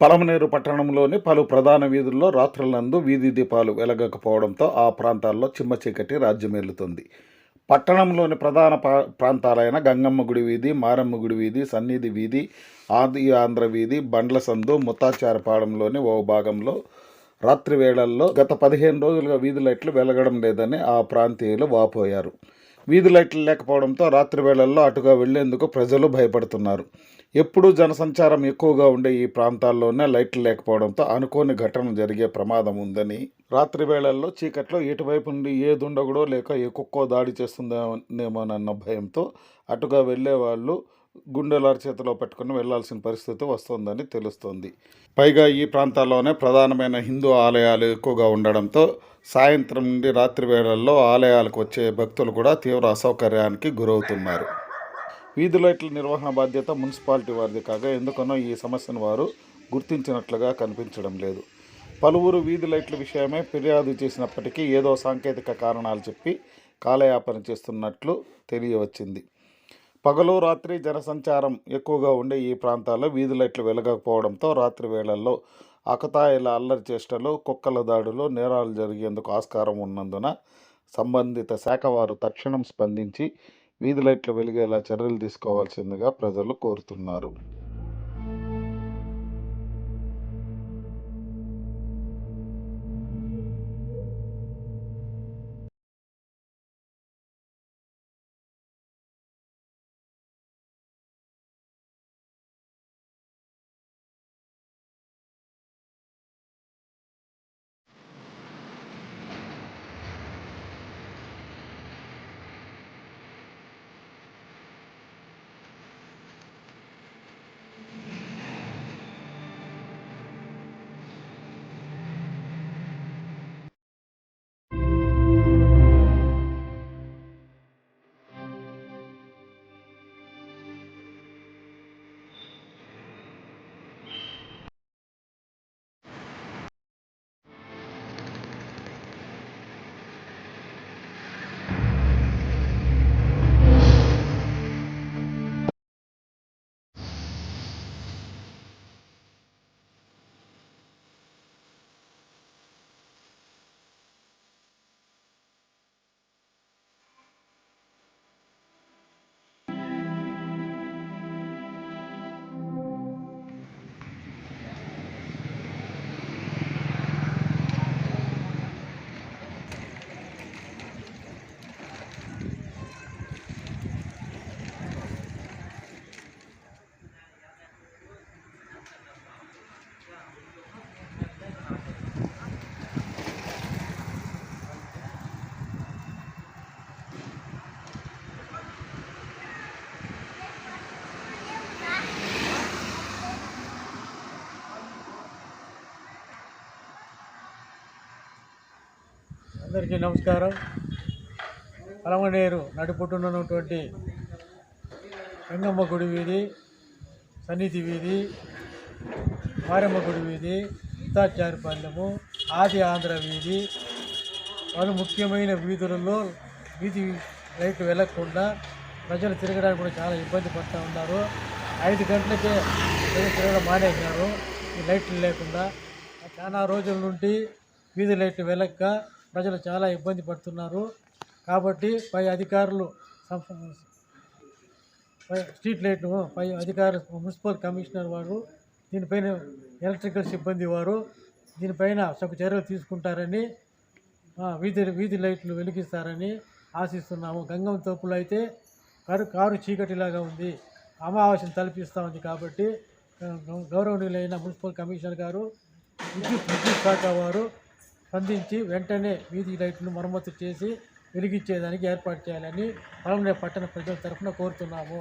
పలమనేరు పట్టణంలోని పలు ప్రధాన వీధుల్లో రాత్రులందు వీధి దీపాలు వెలగకపోవడంతో ఆ ప్రాంతాల్లో చిమ్మ చీకటి రాజ్యమేలుతుంది పట్టణంలోని ప్రధాన పా- ప్రాంతాలైన గంగమ్మ గుడి వీధి మారమ్మ గుడి వీధి సన్నిధి వీధి ఆది ఆంధ్ర వీధి బండ్ల సందు ముత్తాచారపాడంలోని ఓ భాగంలో రాత్రి వేళల్లో గత పదిహేను రోజులుగా వీధి లైట్లు వెలగడం లేదని ఆ ప్రాంతీయులు వాపోయారు. వీధి లైట్లు లేకపోవడంతో రాత్రి వేళల్లో అటుగా వెళ్ళేందుకు ప్రజలు భయపడుతున్నారు. ఎప్పుడూ జనసంచారం ఎక్కువగా ఉండే ఈ ప్రాంతాల్లోనే లైట్లు లేకపోవడంతో అనుకోని ఘటన జరిగే ప్రమాదం ఉందని రాత్రి వేళల్లో చీకట్లో ఎటువైపు నుండి ఏదుండగడో లేక ఏ కుక్కో దాడి చేస్తుందేమోనన్న భయంతో అటుగా వెళ్ళే వాళ్ళు గుండెలారి చేతిలో పెట్టుకుని వెళ్ళాల్సిన పరిస్థితి వస్తుందని తెలుస్తోంది. పైగా ఈ ప్రాంతాల్లోనే ప్రధానమైన హిందూ ఆలయాలు ఎక్కువగా ఉండడంతో సాయంత్రం నుండి రాత్రి వేళల్లో ఆలయాలకు వచ్చే భక్తులు కూడా తీవ్ర అసౌకర్యానికి గురవుతున్నారు. వీధి లైట్ల నిర్వహణ బాధ్యత మున్సిపాలిటీ వారిది కాగా ఎందుకనో ఈ సమస్యను వారు గుర్తించినట్లుగా కనిపించడం లేదు. పలువురు వీధి లైట్ల విషయమే ఫిర్యాదు చేసినప్పటికీ ఏదో సాంకేతిక కారణాలు చెప్పి కాలయాపన చేస్తున్నట్లు తెలియవచ్చింది. పగలు రాత్రి జనసంచారం ఎక్కువగా ఉండే ఈ ప్రాంతాల్లో వీధి లైట్లు వెలగకపోవడంతో రాత్రి వేళల్లో అకతాయిల అల్లరి చేష్టలు కుక్కల దాడులు నేరాలు జరిగేందుకు ఆస్కారం ఉన్నందున సంబంధిత శాఖ వారు తక్షణం స్పందించి వీధి లైట్లు వెలిగేలా చర్యలు తీసుకోవాల్సిందిగా ప్రజలు కోరుతున్నారు. అందరికీ నమస్కారం. అలమనేరు నడుపుట్టున్నటువంటి గంగమ్మ గుడి వీధి సన్నిధి వీధి మారమ్మ గుడి వీధి ఉత్తాచారిపల్లెము ఆది ఆంధ్ర వీధి పలు ముఖ్యమైన వీధులలో వీధి లైట్ వెళ్ళకుండా ప్రజలు తిరగడానికి కూడా చాలా ఇబ్బంది పడుతూ ఉన్నారు. ఐదు గంటలకే ప్రజలు తిరగడం మానేశారు. ఈ లైట్లు లేకుండా చాలా రోజుల నుండి వీధి లైట్లు వెళ్ళక ప్రజలు చాలా ఇబ్బంది పడుతున్నారు. కాబట్టి పై అధికారులు స్ట్రీట్ లైట్ను పై అధికారులు మున్సిపల్ కమిషనర్ వారు దీనిపైన ఎలక్ట్రికల్ సిబ్బంది వారు దీనిపైన సగ చర్యలు తీసుకుంటారని వీధి వీధి లైట్లు వెలిగిస్తారని ఆశిస్తున్నాము. గంగం తోపులు అయితే కారు కారు చీకటిలాగా ఉంది. అమావాస్యను తలపిస్తూ ఉంది కాబట్టి గౌరవనీయులైన మున్సిపల్ కమిషనర్ గారు విద్యుత్ విద్యుత్ శాఖ వారు స్పందించి వెంటనే వీధి లైట్లను మరమ్మతు చేసి వెలిగించేదానికి ఏర్పాటు చేయాలని పలమనే పట్టణ ప్రజల తరఫున కోరుతున్నాము.